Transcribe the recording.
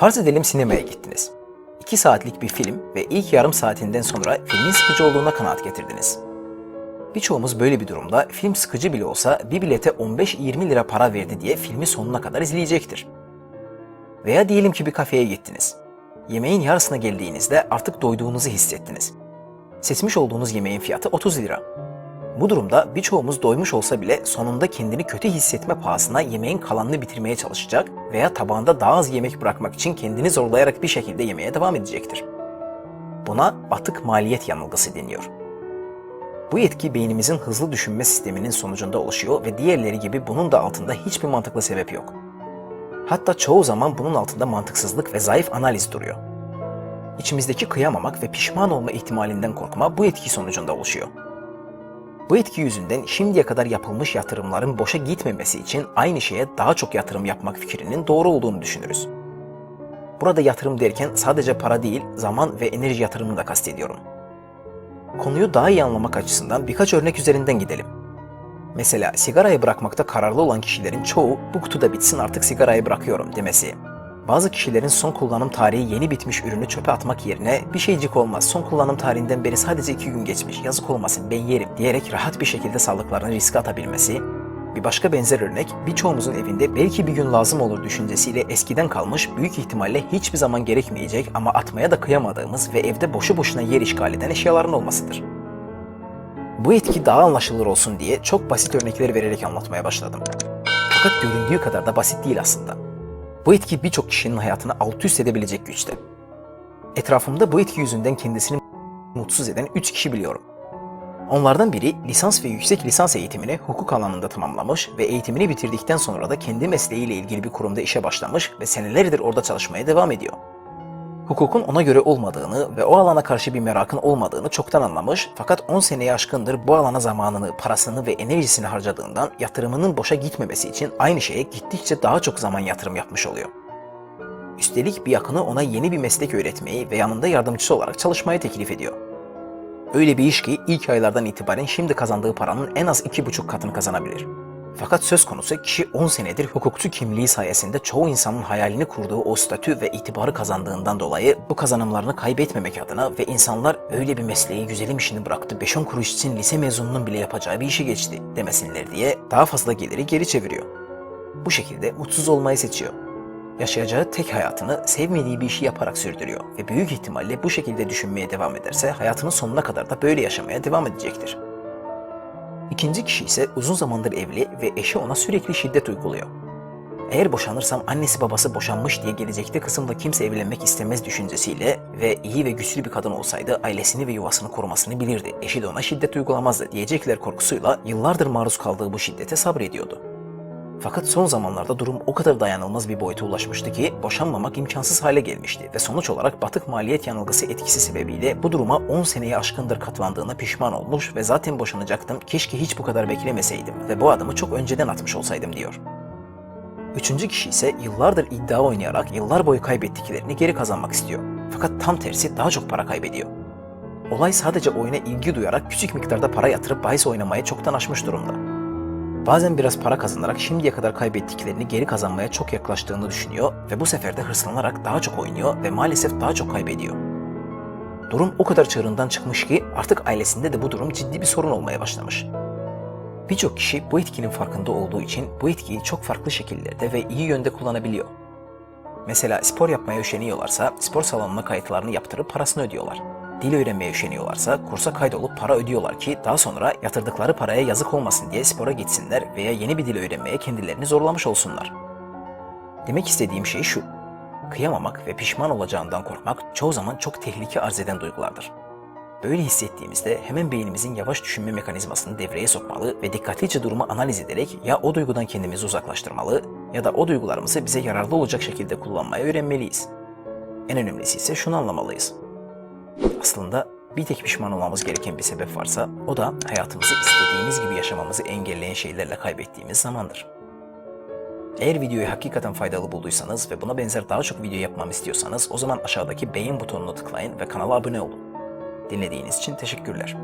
Farz edelim sinemaya gittiniz. 2 saatlik bir film ve ilk yarım saatinden sonra filmin sıkıcı olduğuna kanaat getirdiniz. Birçoğumuz böyle bir durumda film sıkıcı bile olsa bir bilete 15-20 lira para verdi diye filmi sonuna kadar izleyecektir. Veya diyelim ki bir kafeye gittiniz. Yemeğin yarısına geldiğinizde artık doyduğunuzu hissettiniz. Seçmiş olduğunuz yemeğin fiyatı 30 lira. Bu durumda birçoğumuz doymuş olsa bile sonunda kendini kötü hissetme pahasına yemeğin kalanını bitirmeye çalışacak veya tabağında daha az yemek bırakmak için kendini zorlayarak bir şekilde yemeye devam edecektir. Buna batık maliyet yanılgısı deniyor. Bu yetki beynimizin hızlı düşünme sisteminin sonucunda oluşuyor ve diğerleri gibi bunun da altında hiçbir mantıklı sebep yok. Hatta çoğu zaman bunun altında mantıksızlık ve zayıf analiz duruyor. İçimizdeki kıyamamak ve pişman olma ihtimalinden korkma bu etki sonucunda oluşuyor. Bu etki yüzünden şimdiye kadar yapılmış yatırımların boşa gitmemesi için aynı şeye daha çok yatırım yapmak fikrinin doğru olduğunu düşünürüz. Burada yatırım derken sadece para değil, zaman ve enerji yatırımını da kastediyorum. Konuyu daha iyi anlamak açısından birkaç örnek üzerinden gidelim. Mesela sigarayı bırakmakta kararlı olan kişilerin çoğu bu kutuda bitsin artık sigarayı bırakıyorum demesi. Bazı kişilerin son kullanım tarihi yeni bitmiş ürünü çöpe atmak yerine bir şeycik olmaz son kullanım tarihinden beri sadece iki gün geçmiş yazık olmasın ben yerim diyerek rahat bir şekilde sağlıklarını riske atabilmesi. Bir başka benzer örnek birçoğumuzun evinde belki bir gün lazım olur düşüncesiyle eskiden kalmış büyük ihtimalle hiçbir zaman gerekmeyecek ama atmaya da kıyamadığımız ve evde boşu boşuna yer işgal eden eşyaların olmasıdır. Bu etki daha anlaşılır olsun diye çok basit örnekler vererek anlatmaya başladım. Fakat göründüğü kadar da basit değil aslında. Bu etki birçok kişinin hayatını alt üst edebilecek güçte. Etrafımda bu etki yüzünden kendisini mutsuz eden 3 kişi biliyorum. Onlardan biri lisans ve yüksek lisans eğitimini hukuk alanında tamamlamış ve eğitimini bitirdikten sonra da kendi mesleğiyle ilgili bir kurumda işe başlamış ve senelerdir orada çalışmaya devam ediyor. Hukukun ona göre olmadığını ve o alana karşı bir merakın olmadığını çoktan anlamış fakat 10 seneye aşkındır bu alana zamanını, parasını ve enerjisini harcadığından yatırımının boşa gitmemesi için aynı şeye gittikçe daha çok zaman yatırım yapmış oluyor. Üstelik bir yakını ona yeni bir meslek öğretmeyi ve yanında yardımcısı olarak çalışmayı teklif ediyor. Öyle bir iş ki ilk aylardan itibaren şimdi kazandığı paranın en az iki buçuk katını kazanabilir. Fakat söz konusu kişi 10 senedir hukukçu kimliği sayesinde çoğu insanın hayalini kurduğu o statü ve itibarı kazandığından dolayı bu kazanımlarını kaybetmemek adına ve insanlar öyle bir mesleği güzelim işini bıraktı 5-10 kuruş için lise mezununun bile yapacağı bir işe geçti demesinler diye daha fazla geliri geri çeviriyor. Bu şekilde mutsuz olmayı seçiyor. Yaşayacağı tek hayatını sevmediği bir işi yaparak sürdürüyor ve büyük ihtimalle bu şekilde düşünmeye devam ederse hayatının sonuna kadar da böyle yaşamaya devam edecektir. İkinci kişi ise uzun zamandır evli ve eşi ona sürekli şiddet uyguluyor. Eğer boşanırsam annesi babası boşanmış diye gelecekte kısımda kimse evlenmek istemez düşüncesiyle ve iyi ve güçlü bir kadın olsaydı ailesini ve yuvasını korumasını bilirdi. Eşi de ona şiddet uygulamazdı diyecekler korkusuyla yıllardır maruz kaldığı bu şiddete sabrediyordu. Fakat son zamanlarda durum o kadar dayanılmaz bir boyuta ulaşmıştı ki boşanmamak imkansız hale gelmişti ve sonuç olarak batık maliyet yanılgısı etkisi sebebiyle bu duruma 10 seneye aşkındır katlandığına pişman olmuş ve zaten boşanacaktım keşke hiç bu kadar beklemeseydim ve bu adımı çok önceden atmış olsaydım diyor. Üçüncü kişi ise yıllardır iddia oynayarak yıllar boyu kaybettiklerini geri kazanmak istiyor. Fakat tam tersi daha çok para kaybediyor. Olay sadece oyuna ilgi duyarak küçük miktarda para yatırıp bahis oynamaya çoktan aşmış durumda. Bazen biraz para kazanarak şimdiye kadar kaybettiklerini geri kazanmaya çok yaklaştığını düşünüyor ve bu sefer de hırslanarak daha çok oynuyor ve maalesef daha çok kaybediyor. Durum o kadar çığırından çıkmış ki artık ailesinde de bu durum ciddi bir sorun olmaya başlamış. Birçok kişi bu etkinin farkında olduğu için bu etkiyi çok farklı şekillerde ve iyi yönde kullanabiliyor. Mesela spor yapmaya üşeniyorlarsa spor salonuna kayıtlarını yaptırıp parasını ödüyorlar. Dil öğrenmeye üşeniyorlarsa kursa kaydolup para ödüyorlar ki daha sonra yatırdıkları paraya yazık olmasın diye spora gitsinler veya yeni bir dil öğrenmeye kendilerini zorlamış olsunlar. Demek istediğim şey şu. Kıyamamak ve pişman olacağından korkmak çoğu zaman çok tehlike arz eden duygulardır. Böyle hissettiğimizde hemen beynimizin yavaş düşünme mekanizmasını devreye sokmalı ve dikkatlice durumu analiz ederek ya o duygudan kendimizi uzaklaştırmalı ya da o duygularımızı bize yararlı olacak şekilde kullanmayı öğrenmeliyiz. En önemlisi ise şunu anlamalıyız. Aslında bir tek pişman olmamız gereken bir sebep varsa o da hayatımızı istediğimiz gibi yaşamamızı engelleyen şeylerle kaybettiğimiz zamandır. Eğer videoyu hakikaten faydalı bulduysanız ve buna benzer daha çok video yapmamı istiyorsanız o zaman aşağıdaki beğen butonuna tıklayın ve kanala abone olun. Dinlediğiniz için teşekkürler.